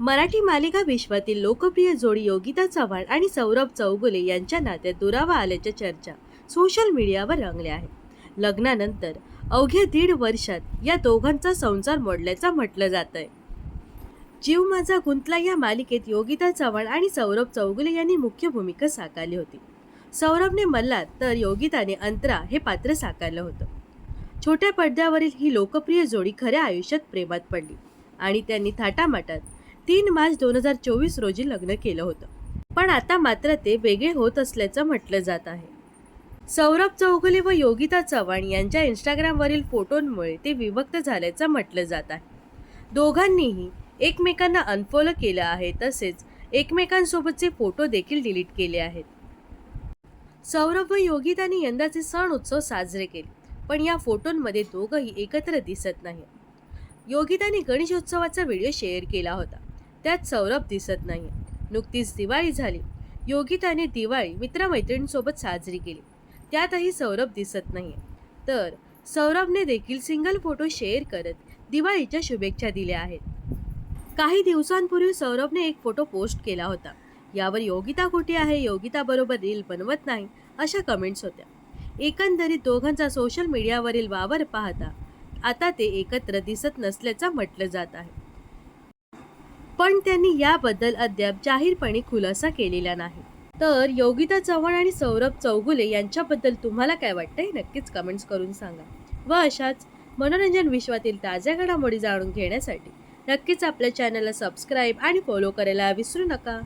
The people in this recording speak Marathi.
मराठी मालिका विश्वातील लोकप्रिय जोडी योगिता चव्हाण आणि सौरभ चौगुले यांच्या नात्यात दुरावा आल्याच्या चर्चा सोशल मीडियावर रंगल्या आहेत. लग्नानंतर अवघ्या दीड वर्षात या दोघांचा संसार मोडल्याचं म्हटलं जात आहे जीव माझा गुंतला या मालिकेत योगिता चव्हाण आणि सौरभ चौगुले यांनी मुख्य भूमिका साकारली होती. सौरभने मल्हार तर योगिताने अंतरा हे पात्र साकारलं होतं. छोट्या पडद्यावरील ही लोकप्रिय जोडी खऱ्या आयुष्यात प्रेमात पडली आणि त्यांनी थाटामाटात तीन मार्च दोन हजार चोवीस रोजी लग्न केलं होतं. पण आता मात्र ते वेगळे होत असल्याचं म्हटलं जात आहे. सौरभ चौगुले व योगिता चव्हाण यांच्या इंस्टाग्रामवरील फोटोंमुळे ते विभक्त झाल्याचं म्हटलं जात आहे. दोघांनीही एकमेकांना अनफॉलो केलं आहे तसेच एकमेकांसोबतचे फोटो देखील डिलीट केले आहेत. सौरभ व योगिताने यंदाचे सण उत्सव साजरे केले पण या फोटोंमध्ये दोघंही एकत्र दिसत नाही योगिताने गणेशोत्सवाचा व्हिडिओ शेअर केला होता. त्यात सौरभ दिसत नाही. नुकतीच दिवाळी झाली. योगिताने दिवाळी मित्रमैत्रिणींसोबत साजरी केली. त्यातही सौरभ दिसत नाही. तर सौरभने देखील सिंगल फोटो शेअर करत दिवाळीच्या शुभेच्छा दिल्या आहेत. काही दिवसांपूर्वी सौरभने एक फोटो पोस्ट केला होता. यावर योगिता कुठे आहे? योगिता बरोबर रील बनवत नाही अशा कमेंट्स होत्या. एकंदरीत दोघांचा सोशल मीडियावरील वावर पाहता आता ते एकत्र दिसत नसल्याचं म्हटलं जात आहे. पण त्यांनी याबद्दल अद्याप जाहीरपणे खुलासा केलेला नाही. तर योगिता चव्हाण आणि सौरभ चौगुले यांच्याबद्दल तुम्हाला काय वाटतंय? नक्कीच कमेंट्स करून सांगा. व अशाच मनोरंजन विश्वातील ताज्या घडामोडी जाणून घेण्यासाठी नक्कीच आपल्या चॅनलला सबस्क्राईब आणि फॉलो करायला विसरू नका.